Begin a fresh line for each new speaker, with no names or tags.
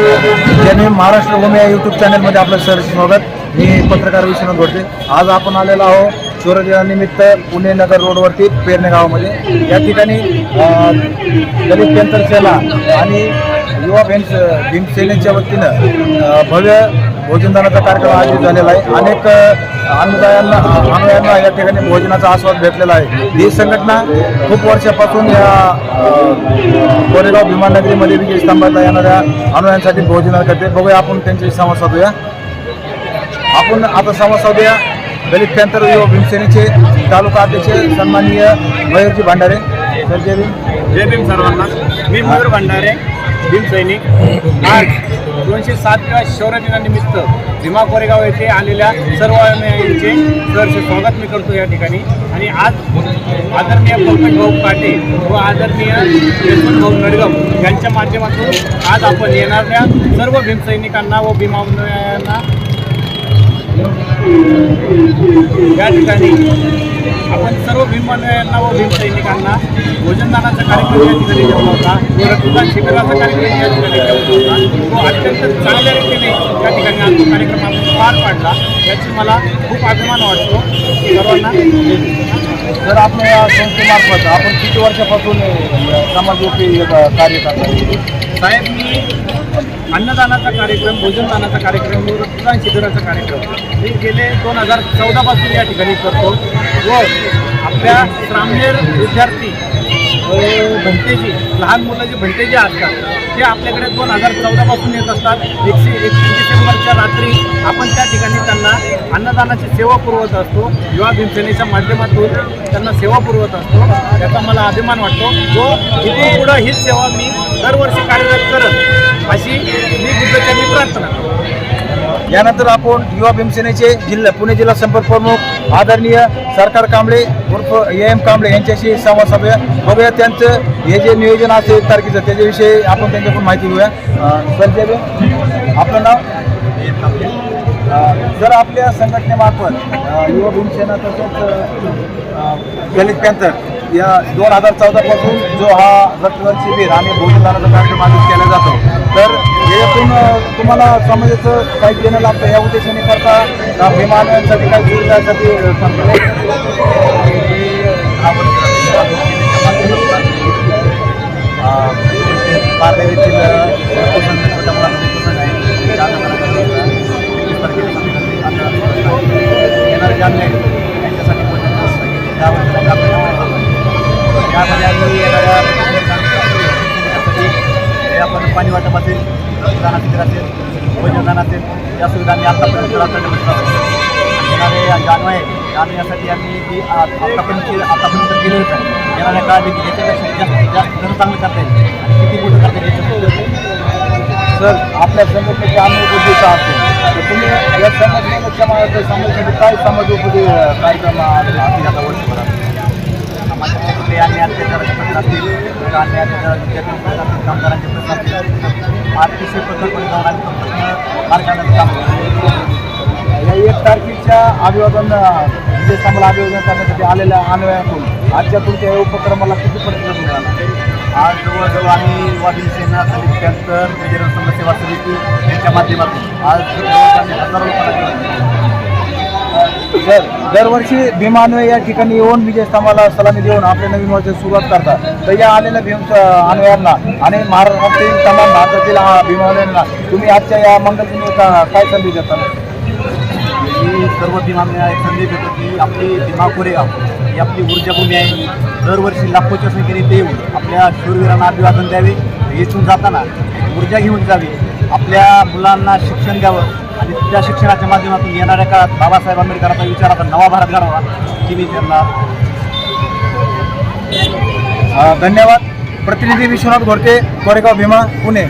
जय महाराष्ट्र भूमी या यूट्यूब चॅनलमध्ये आपलं सर स्वागत. मी पत्रकार विश्वनाथ घोडते आज आपण आलेलो आहोत सूर्यदिनानिमित्त पुणे नगर रोडवरती पेरणे गावामध्ये या ठिकाणी दलित पेंटर सेला आणि युवा भीम भीमसेनेच्या वतीनं भव्य भोजनदानाचा कार्यक्रम आयोजित झालेला आहे. अनेक अनुदायांना अनुयायांना या ठिकाणी भोजनाचा आस्वाद भेटलेला आहे. ही संघटना खूप वर्षापासून या कोरेगाव भीमानगरीमध्ये विजय स्तंभाला येणाऱ्या अनुयायांसाठी भोजन करते. बघूया आपण त्यांच्याशी संवाद साधूया. आपण आता संवाद साधूया. दलित पॅंथर युवा भीमसेनेचे तालुका अध्यक्ष सन्माननीय मयूरजी भांडारे. सर जय भीम.
जय भीम सर्वांना. मी मयूर भांडारे. भीमसैनिक आज दोनशे सातव्या शौर्यदिनानिमित्त भीमा कोरेगाव येथे आलेल्या सर्व यांचे सरचे स्वागत मी करतो या ठिकाणी. आणि आज आदरणीय पंकज भाऊ काटे व आदरणीय यशवंत भाऊ नडगम यांच्या माध्यमातून आज आपण येणाऱ्या सर्व भीमसैनिकांना व भीमा या ठिकाणी आपण सर्व भीमानुयांना व भीमसैनिकांना भोजनदानाचा कार्यक्रम या ठिकाणी ठेवला होता. व रक्तदान शिबिराचा कार्यक्रम या ठिकाणी ठेवला होता. तो अत्यंत चांगल्या रीतीने या ठिकाणी तो कार्यक्रम आपण पार पाडला. याची मला खूप अभिमान वाटतो. सर्वांना
सर आपण या संस्थेमार्फत आपण किती वर्षापासून अ, कार्य करतो
साहेब मी अन्नदानाचा कार्यक्रम भोजनदानाचा कार्यक्रम रक्तदान शिबिराचा कार्यक्रम. मी गेले दोन हजार चौदापासून या ठिकाणी करतो. व आपल्या श्रामनेर विद्यार्थी व भंतेजी लहान मुलं जे भंतेजी असतात. ते आपल्याकडे दोन हजार चौदापासून येत असतात. एकशे एकतीस डिसेंबरच्या रात्री आपण त्या ठिकाणी त्यांना अन्नदानाची सेवा पुरवत असतो. युवा भीमसेनेच्या माध्यमातून त्यांना सेवा पुरवत असतो. त्याचा मला अभिमान वाटतो. जो इथून पुढं हीच सेवा मी दरवर्षी कार्यरत करत अशी मी बुद्धचरणी प्रार्थना
यानंतर आपण युवा भीमसेनेचे जिल्हा पुणे जिल्हा संपर्क प्रमुख आदरणीय सरकार कांबळे उर्फ ए एम कांबळे यांच्याशी संवाद साधूया. बघूया त्यांचं हे जे नियोजन असते एक तारखेचं त्याच्याविषयी आपण त्यांच्याकडून माहिती घेऊया. अं, सर आपलं नाव? जर आपल्या संघटनेमार्फत युवा भीमसेना तसंच दलित पॅन्थर या दोन हजार चौदापासून जो हा रक्तदान शिबिर आणि भोजनदानाचा कार्यक्रम आयोजित केला जातो. तर याच्यातून तुम्हाला समाजाचं काही देणं लागतं या उद्देशाने करता. का काही सुविधासाठी अं,
या सुविधा आम्ही करतो येणारे जानवे आहे जानव्यासाठी आम्ही जी आ- आतापर्यंत आतापर्यंत केलेलं आहे येणाऱ्या काळात याच्यापेक्षा जास्त जास्त कसं चांगलं करता येईल. आणि किती मोठं करता येईल
सर आपल्या संघटनेचे अनेक उद्देश असतील तर तुम्ही या संघटनेच्या समाजासाठी काय समाजोपयोगी अं, कार्यक्रम
आम्ही आता वर्षभरात कुठले अन्य अत्याचाराचे प्रश्न असतील किंवा अन्य अत्याचाराचे विद्यार्थी प्रश्न असतील कामगारांचे प्रश्न असतील अतिशय प्रकल्पने जाऊन आम्ही मार्ग
तारखेच्या अभिवादन स्तंभाला अभिवादन करण्यासाठी आलेल्या अन्वयातून आजच्या तुमच्या या उपक्रमाला किती प्रतिसाद मिळाला?
आज जवळजवळ आम्ही युवा भीमसेना दलित कॅन्सर बजरंग संघ सेवा समिती यांच्या माध्यमातून आज हजारो लोकांना
सर दरवर्षी भीमान्वय या ठिकाणी येऊन विजय स्तंभाला सलामी देऊन आपल्या नवीन वर्षाची सुरुवात करतात. तर या आलेल्या भीम अन्वयांना आणि महाराष्ट्रातील तमाम भारतातील भीमान्वयांना तुम्ही आजच्या या मंगलदिनी काय संधी देता?
सर्व भीमांना एक संदेश देतो की आपली भीमा कोरेगाव ही आपली ऊर्जाभूमी आहे. दरवर्षी लाखोच्या संख्येने ते येऊन आपल्या शूरवीरांना अभिवादन द्यावे. येथून जाताना ऊर्जा घेऊन जावी. आपल्या मुलांना शिक्षण द्यावं. आणि त्या शिक्षणाच्या माध्यमातून येणाऱ्या काळात बाबासाहेब आंबेडकरांचा विचाराचा नवा भारत घडावा की मी त्यांना
धन्यवाद. प्रतिनिधी विश्वनाथ घोडके कोरेगाव भीमा पुणे.